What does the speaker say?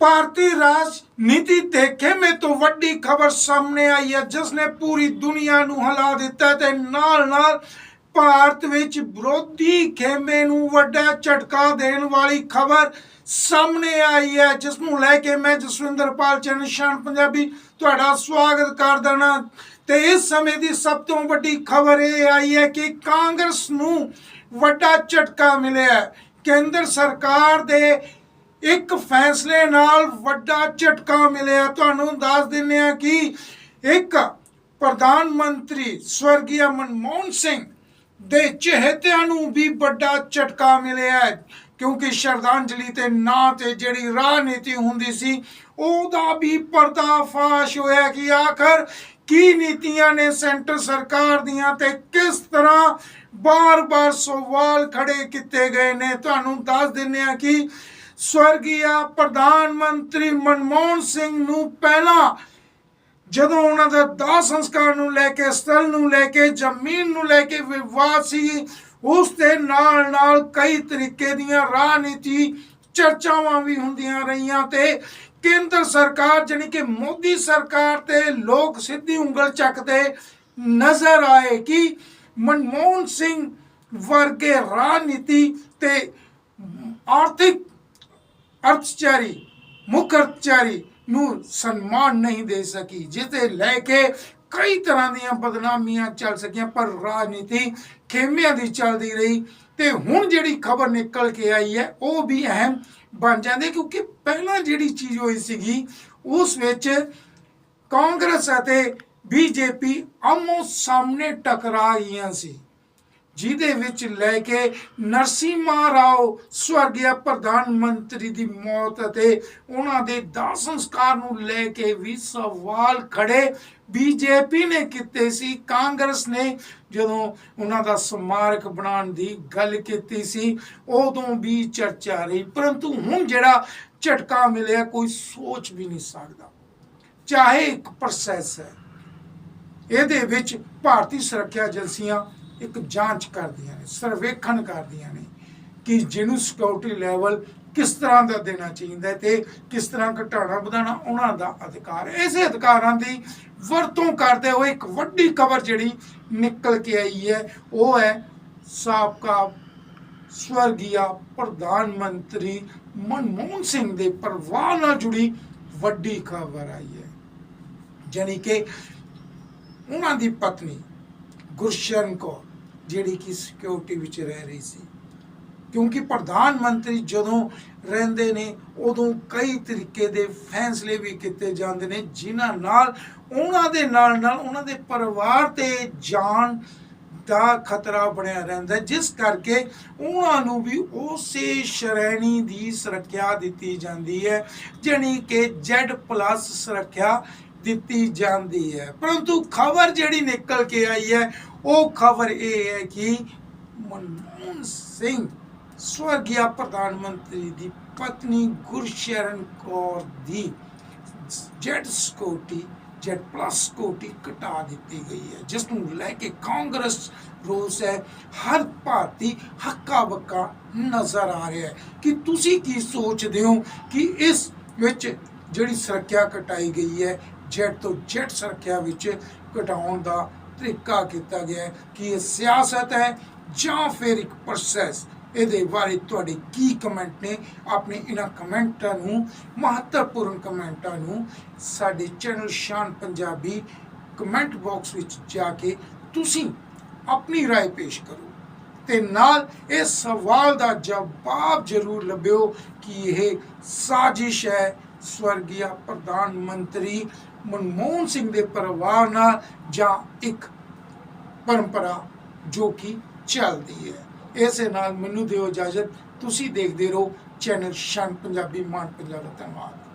ਭਾਰਤੀ ਰਾਜਨੀਤੀ ਦੇਖੇ ਮੇ ਤੋਂ ਵੱਡੀ ਖਬਰ ਸਾਹਮਣੇ ਆਈ ਹੈ ਜਿਸ ਨੇ ਪੂਰੀ ਦੁਨੀਆ ਨੂੰ ਹਿਲਾ ਦਿੱਤਾ ਤੇ ਨਾਲ ਨਾਲ ਭਾਰਤ ਵਿੱਚ ਵਿਰੋਧੀ ਖੇਮੇ ਨੂੰ ਵੱਡਾ ਝਟਕਾ ਦੇਣ ਵਾਲੀ ਖਬਰ ਸਾਹਮਣੇ ਆਈ ਹੈ ਜਿਸ ਨੂੰ ਲੈ ਕੇ ਮੈਂ ਜਸਵਿੰਦਰਪਾਲ ਚੰਨ ਨਿਸ਼ਾਨ ਪੰਜਾਬੀ ਤੁਹਾਡਾ ਸਵਾਗਤ ਕਰਦਾ ਹਾਂ ਤੇ ਇਸ ਸਮੇਂ ਦੀ ਸਭ ਤੋਂ ਵੱਡੀ ਖਬਰ ਇਹ ਆਈ ਹੈ ਕਿ ਕਾਂਗਰਸ ਨੂੰ ਵੱਡਾ ਝਟਕਾ ਮਿਲਿਆ ਕੇਂਦਰ ਸਰਕਾਰ ਦੇ ਇੱਕ ਫੈਸਲੇ ਨਾਲ ਵੱਡਾ ਝਟਕਾ ਮਿਲਿਆ। ਤੁਹਾਨੂੰ ਦੱਸ ਦਿੰਨੇ ਆ ਕਿ ਇੱਕ ਪ੍ਰਧਾਨ ਮੰਤਰੀ ਸਵਰਗੀ ਮਨਮੋਹਨ ਸਿੰਘ ਦੇ ਚਹੇਤਿਆਂ ਨੂੰ ਵੀ ਵੱਡਾ ਝਟਕਾ ਮਿਲਿਆ ਕਿਉਂਕਿ ਸ਼ਰਧਾਂਜਲੀ ਤੇ ਨਾਂ ਤੇ ਜਿਹੜੀ ਰਾਜਨੀਤੀ ਹੁੰਦੀ ਸੀ, ਉਹਦਾ ਵੀ ਪਰਦਾਫਾਸ਼ ਹੋਇਆ ਕਿ ਆਖਰ ਕੀ ਨੀਤੀਆਂ ਨੇ ਸੈਂਟਰ ਸਰਕਾਰ ਦੀਆਂ ਤੇ ਕਿਸ ਤਰ੍ਹਾਂ ਬਾਰ-ਬਾਰ ਸਵਾਲ ਖੜੇ ਕੀਤੇ ਗਏ ਨੇ। ਤੁਹਾਨੂੰ ਦੱਸ ਦਿੰਨੇ ਆ ਕਿ ਸਵਰਗੀਆ ਪ੍ਰਧਾਨ ਮੰਤਰੀ ਮਨਮੋਹਨ ਸਿੰਘ ਨੂੰ ਪਹਿਲਾਂ ਜਦੋਂ ਉਹਨਾਂ ਦਾ ਦਾਹ ਸੰਸਕਾਰ ਨੂੰ ਲੈ ਕੇ, ਸਥਲ ਨੂੰ ਲੈ ਕੇ, ਜ਼ਮੀਨ ਨੂੰ ਲੈ ਕੇ ਵਿਵਾਦ ਸੀ, ਉਸ ਦੇ ਨਾਲ ਨਾਲ ਕਈ ਤਰੀਕੇ ਦੀਆਂ ਰਾਜਨੀਤੀ ਚਰਚਾਵਾਂ ਵੀ ਹੁੰਦੀਆਂ ਰਹੀਆਂ ਤੇ ਕੇਂਦਰ ਸਰਕਾਰ ਜਾਣੀ ਕਿ ਮੋਦੀ ਸਰਕਾਰ ਤੇ ਲੋਕ ਸਿੱਧੀ ਉਂਗਲ ਚੱਕਦੇ ਨਜ਼ਰ ਆਏ ਕਿ ਮਨਮੋਹਨ ਸਿੰਘ ਵਰਗੇ ਰਾਜਨੀਤੀ ਤੇ ਆਰਥਿਕ ਅਰਥਚਾਰੀ, ਮੁੱਖ ਅਰਥਚਾਰੀ ਨੂੰ ਸਨਮਾਨ ਨਹੀਂ ਦੇ ਸਕੀ ਜਿਤੇ ਲੈ ਕੇ ਕਈ ਤਰ੍ਹਾਂ ਦੀਆਂ ਬਦਨਾਮੀਆਂ ਚੱਲ ਸਕੀਆਂ, ਪਰ ਰਾਜਨੀਤੀ ਖੇਮਿਆਂ ਦੀ ਚੱਲਦੀ ਰਹੀ ਤੇ ਹੁਣ ਜਿਹੜੀ ਖਬਰ ਨਿਕਲ ਕੇ ਆਈ ਹੈ, ਉਹ ਵੀ ਅਹਿਮ ਬਣ ਜਾਂਦੀ ਕਿਉਂਕਿ ਪਹਿਲਾਂ ਜਿਹੜੀ ਚੀਜ਼ ਹੋਈ ਸੀਗੀ, ਉਸ ਵਿੱਚ ਕਾਂਗਰਸ ਅਤੇ ਬੀਜੇਪੀ ਆਮੋ ਸਾਹਮਣੇ ਟਕਰਾ ਰਹੀਆਂ ਸੀ। ਜਿਹਦੇ ਵਿੱਚ ਲੈ ਕੇ ਨਰਸਿਮਹਾ ਰਾਓ ਸਵਰਗੀ ਪ੍ਰਧਾਨ ਮੰਤਰੀ ਦੀ ਮੌਤ ਅਤੇ ਉਹਨਾਂ ਦੇ ਦਾਹ ਸੰਸਕਾਰ ਨੂੰ ਲੈ ਕੇ ਵੀ ਸਵਾਲ ਖੜੇ। ਬੀਜੇਪੀ ਨੇ ਕੀਤੇ ਸੀ, ਕਾਂਗਰਸ ਨੇ ਜਦੋਂ ਉਹਨਾਂ ਦਾ ਸਮਾਰਕ ਬਣਾਉਣ ਦੀ ਗੱਲ ਕੀਤੀ ਸੀ, ਉਦੋਂ ਵੀ ਚਰਚਾ ਰਹੀ। ਪਰੰਤੂ ਹੁਣ ਜਿਹੜਾ ਝਟਕਾ ਮਿਲਿਆ, ਕੋਈ ਸੋਚ ਵੀ ਨਹੀਂ ਸਕਦਾ। ਚਾਹੇ ਇੱਕ ਪ੍ਰੋਸੈਸ ਹੈ। ਇਹਦੇ ਵਿੱਚ ਭਾਰਤੀ ਸੁਰੱਖਿਆ ਏਜੰਸੀਆਂ ਇੱਕ ਜਾਂਚ ਕਰਦੀਆਂ ਨੇ, ਸਰਵੇਖਣ ਕਰਦੀਆਂ ਨੇ ਕਿ ਜਿਹਨੂੰ ਸਿਕਿਉਰਿਟੀ ਲੈਵਲ ਕਿਸ ਤਰ੍ਹਾਂ ਦਾ ਦੇਣਾ ਚਾਹੀਦਾ ਤੇ ਕਿਸ ਤਰ੍ਹਾਂ ਘਟਾਉਣਾ ਵਧਾਉਣਾ ਉਹਨਾਂ ਦਾ ਅਧਿਕਾਰ। ਇਸੇ ਅਧਿਕਾਰਾਂ ਦੀ ਵਰਤੋਂ ਕਰਦੇ ਹੋਏ ਇੱਕ ਵੱਡੀ ਖਬਰ ਜਿਹੜੀ ਨਿਕਲ ਕੇ ਆਈ ਹੈ, ਉਹ ਹੈ ਸਾਬਕਾ ਸਵਰਗੀਆ ਪ੍ਰਧਾਨ ਮੰਤਰੀ ਮਨਮੋਹਨ ਸਿੰਘ ਦੇ ਪਰਿਵਾਰ ਨਾਲ ਜੁੜੀ ਵੱਡੀ ਖਬਰ ਆਈ ਹੈ। ਜਾਣੀ ਕਿ ਉਹਨਾਂ ਦੀ ਪਤਨੀ ਗੁਰਸ਼ਰਨ ਕੌਰ ਜਿਹੜੀ ਕਿ ਸਿਕਿਉਰਿਟੀ ਵਿੱਚ ਰਹਿ ਰਹੀ ਸੀ। ਕਿਉਂਕਿ ਪ੍ਰਧਾਨ ਮੰਤਰੀ ਜਦੋਂ ਰਹਿੰਦੇ ਨੇ, ਉਦੋਂ ਕਈ ਤਰੀਕੇ ਦੇ ਫੈਸਲੇ ਵੀ ਕੀਤੇ ਜਾਂਦੇ ਨੇ, ਜਿਨ੍ਹਾਂ ਨਾਲ ਉਹਨਾਂ ਦੇ ਨਾਲ ਨਾਲ ਉਹਨਾਂ ਦੇ ਪਰਿਵਾਰ ਤੇ ਜਾਨ ਦਾ ਖਤਰਾ ਬਣਿਆ ਰਹਿੰਦਾ ਜਿਸ ਕਰਕੇ ਉਹਨਾਂ ਨੂੰ ਵੀ ਉਸੇ ਸ਼੍ਰੇਣੀ ਦੀ ਸੁਰੱਖਿਆ ਦਿੱਤੀ ਜਾਂਦੀ ਹੈ, ਜਾਣੀ ਕਿ Z+ ਸੁਰੱਖਿਆ ਦਿੱਤੀ ਜਾਂਦੀ ਹੈ। ਪਰੰਤੂ ਖਬਰ ਜਿਹੜੀ ਨਿਕਲ ਕੇ ਆਈ ਹੈ, ਉਹ ਖਬਰ ਇਹ ਹੈ ਕਿ ਮਨਮੋਹਨ ਸਿੰਘ, ਸਵਰਗੀਆ ਪ੍ਰਧਾਨ ਮੰਤਰੀ ਦੀ ਪਤਨੀ ਗੁਰਸ਼ਰਨ ਕੌਰ ਦੀ Z security Z plus security ਘਟਾ ਦਿੱਤੀ ਗਈ ਹੈ ਜਿਸ ਨੂੰ ਲੈ ਕੇ ਕਾਂਗਰਸ ਰੋਸ ਹੈ। ਹਰ ਭਾਰਤੀ ਹੱਕਾ ਬੱਕਾ ਨਜ਼ਰ ਆ ਰਿਹਾ ਹੈ ਕਿ ਤੁਸੀਂ ਕੀ ਸੋਚਦੇ ਹੋ ਕਿ ਇਸ ਵਿੱਚ ਜਿਹੜੀ ਸੁਰੱਖਿਆ ਘਟਾਈ ਗਈ ਹੈ ਜੈਟ ਤੋਂ ਜੈਟ ਸੁਰੱਖਿਆ ਵਿੱਚ ਘਟਾਉਣ ਦਾ ਤਰੀਕਾ ਕੀਤਾ ਗਿਆ ਹੈ ਕਿ ਇਹ ਸਿਆਸਤ ਹੈ ਜਾਂ ਫਿਰ ਇੱਕ ਪ੍ਰੋਸੈਸ ਇਹਦੇ ਬਾਰੇ ਤੁਹਾਡੇ ਕੀ ਕਮੈਂਟ ਨੇ ਆਪਣੇ ਇਹਨਾਂ ਕਮੈਂਟਾਂ ਨੂੰ ਮਹੱਤਵਪੂਰਨ ਕਮੈਂਟਾਂ ਨੂੰ ਸਾਡੇ channel Shaan Punjabi comment box ਵਿੱਚ ਜਾ ਕੇ ਤੁਸੀਂ ਆਪਣੀ رائے ਪੇਸ਼ ਕਰੋ ਤੇ ਨਾਲ ਇਸ ਸਵਾਲ ਦਾ ਜਵਾਬ ਜ਼ਰੂਰ ਲੱਭਿਓ ਕਿ ਇਹ ਸਾਜ਼ਿਸ਼ ਹੈ ਸਵਰਗੀ ਪ੍ਰਧਾਨ ਮੰਤਰੀ ਮਨਮੋਹਨ ਸਿੰਘ ਦੇ ਪਰਿਵਾਰ ਨਾਲ ਜਾਂ ਇੱਕ ਪਰੰਪਰਾ ਜੋ ਕਿ ਚੱਲਦੀ ਹੈ। ਇਸੇ ਨਾਲ ਮੈਨੂੰ ਦਿਓ ਇਜਾਜ਼ਤ। ਤੁਸੀਂ ਦੇਖਦੇ ਰਹੋ ਚੈਨਲ ਸ਼ਾਨ ਪੰਜਾਬੀ ਮਾਨ ਪੰਜਾਬ ਧੰਨਵਾਦ।